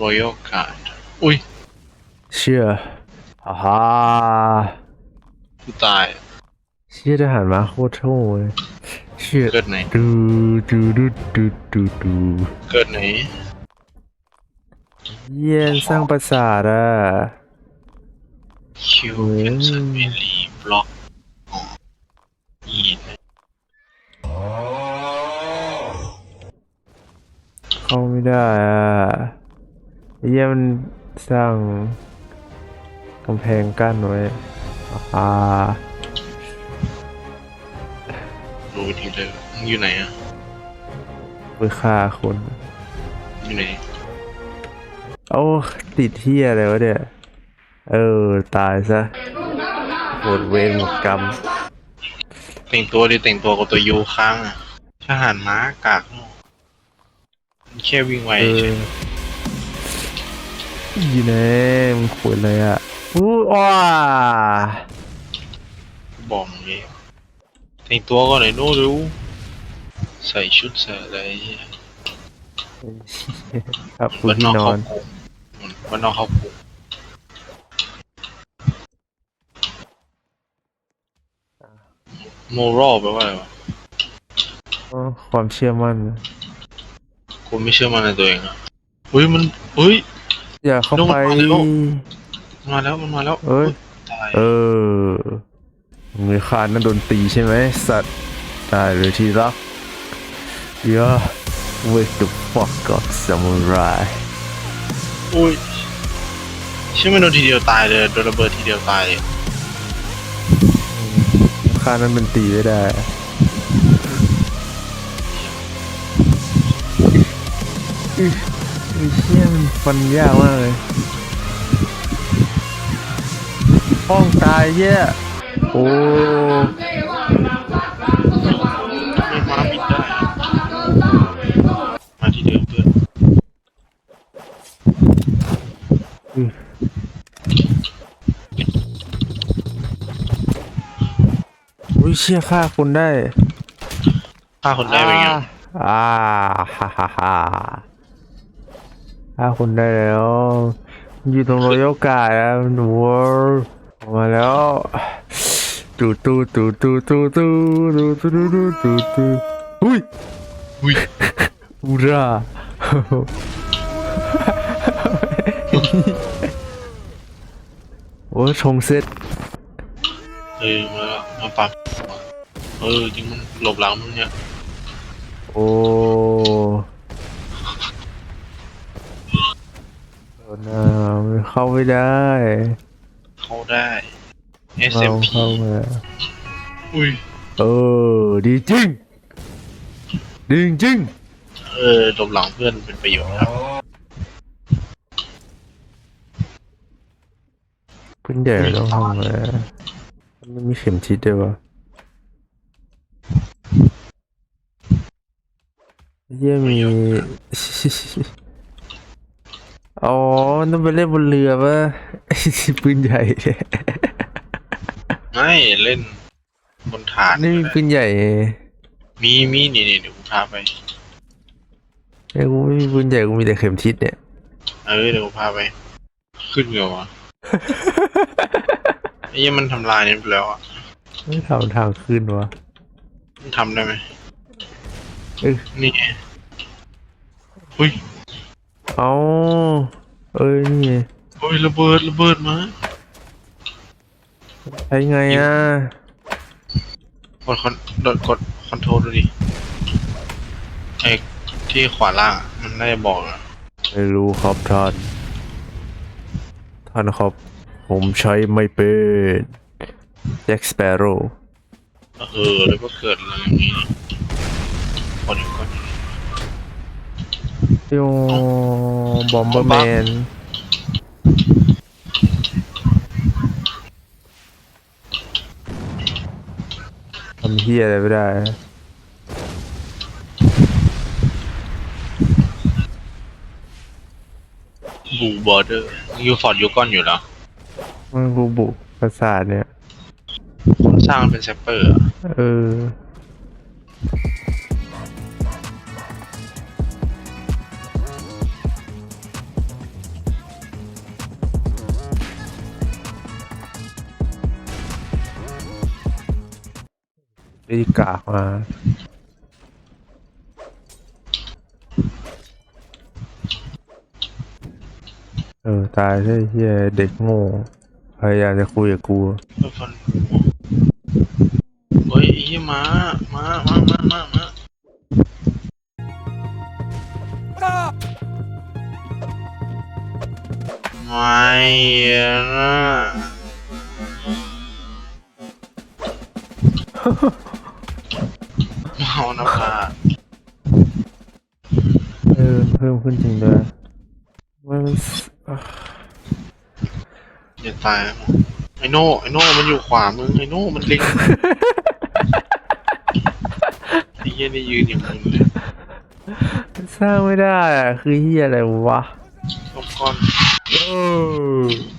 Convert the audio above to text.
Royal Guard อุ้ย เชื่อฮ่าฮ่ากูตาย เชื่อทหารมาโคตรโง่เลยเชื่อเกิดไหน ดูดูดูดูดูดูเกิดไหน เยี่ยนสร้างปราสาทอะ คิวเป็นซันเมลีบล็อกอ๋ออีนเข้าไม่ได้อะ เยี่ยมันสร้างกำแพงกั้นไว้อ่ารู้วิธีเลยมึงอยู่ไหนอะไปฆ่าคนอยู่ไหนโอ้ติดที่อะไรวะเนี่ย เออ ตายซะหมดเวรหมดกรรม แต่งตัวดิแต่งตัวกับตัวยูค้างอะทหารม้ากากโง่มันแค่วิ่งไวเอใช่ออ ยู่ไหนมึงขวดเลยอะอู้ว้าบอกมึงเลยแต่งตัวก่อนหน่อยโน้ดูใส่ชุดใส่อะไรเหี้ยครับคุณบ้านนที่อกนอเข้านกรุงบ้านนอกเข้ากรุงโมรอลแปลว่าอะไรวะอ๋อความเชื่อมั่นกูไม่เชื่อมันในตัวเองอะเฮ้ยมันเฮ้ย อย่าเข้าลงไปมาแล้วมันมาแล้วมันมาแล้วเอ้ยตายเออมือขาดนั่นโดนตีใช่ไหมสัตว์ได้เลยที่รัก Yeah wake the fuck up samurai อุ้ยเชื่อไม่โดนทีเดียวตายเลยโดนระเบิดทีเดียวตายเลยข้านั้นเป็นตีไม่ได้อุ๊ ยไอ้เชี่ยมันฟันยากมากเลยห้องตายเย่โอ้ไม่มาบิดได้ มาที่เดิมเพื่อนอุ้ยเชี่ยฆ่าคนได้ฆ่าคนได้เป็นไง อ่าฮ่าฮ่าฮ่า ฆ่าคนได้แล้วอยู่ตรงรอยกาแล้วหนูออกมาแล้วตูตูตูตูตูตูตูตูตูตูตูตูอุ้ยอุ้ยอุราโอ้ยชงเสร็จเออมาแล้วมาปั๊มเออจริงมันหลบหลังมึงเนี่ยโอ้โอ้ น้าเข้าไม่ได้เข้าได้เข้า SMP เข้ามาอุ้ย เออ ดีจริง ดีจริง เออหลบหลังเพื่อนเป็นประโยชน์ครับเพิ่งใหญ่ต้องทำเลยมันมีเข็มทิศด้วยวะเยี่ยมี อ๋อมันต้องไปเล่นบนเรือปะไอ้ปืนใหญ่เนี่ยไม่เล่นบนฐานนี่มีปืนใหญ่ มีมีนี่นี่เดี๋ยวกูพาไปไอ้กูไม่มีปืนใหญ่กูมีแต่เข็มทิศเนี่ย เออเดี๋ยวกูพาไป ขึ้นเหรอวะไอ้ยี่มันทำลายนี่ไปแล้วอะไม่ทำทางขึ้นวะมันทำได้ไหมเอ้ยนี่ไง เฮ้ยเอาเอ้ยนี่ไงเฮ้ยระเบิดระเบิดมาใช้ไงอะกดคอนโดดกดคอนโทรลดูดิไอ้ที่ขวาล่างอะมันได้บอกอะไม่รู้ครับท่าน ท่านครับ ผมใช้ไม่เป็นแจ็คสเปโร่เออแล้วก็เกิดอะไรอย่างนี้กดอีกกดอีก โยบอมเบอร์แมนทำเฮียอะไรไม่ได้บูบอร์เดอร์ยูฟอร์ดยูกอนอยู่แล้วมันกูบุกประสาทเนี่ยคนสร้างมันเป็นแซปเปอร์อะเออ ตีกากมาเออตายใช่เฮียเด็กโง่พยายามจะคุยกับกูเพื่อนฟันเฮ้ยไอ้เหี้ยมามามามามามาไม่นะ เมานะพาเออเพิ่มขึ้นจริงด้วยมันอะอย่าตายนะไอโน่ไอโน่มันอยู่ขวามึงไอโน่มันเล็งไอ้เหี้ยนี่ยืนอย่างมึงเลยสร้างไม่ได้อะคือเฮียอะไรวะลบก้อนเออ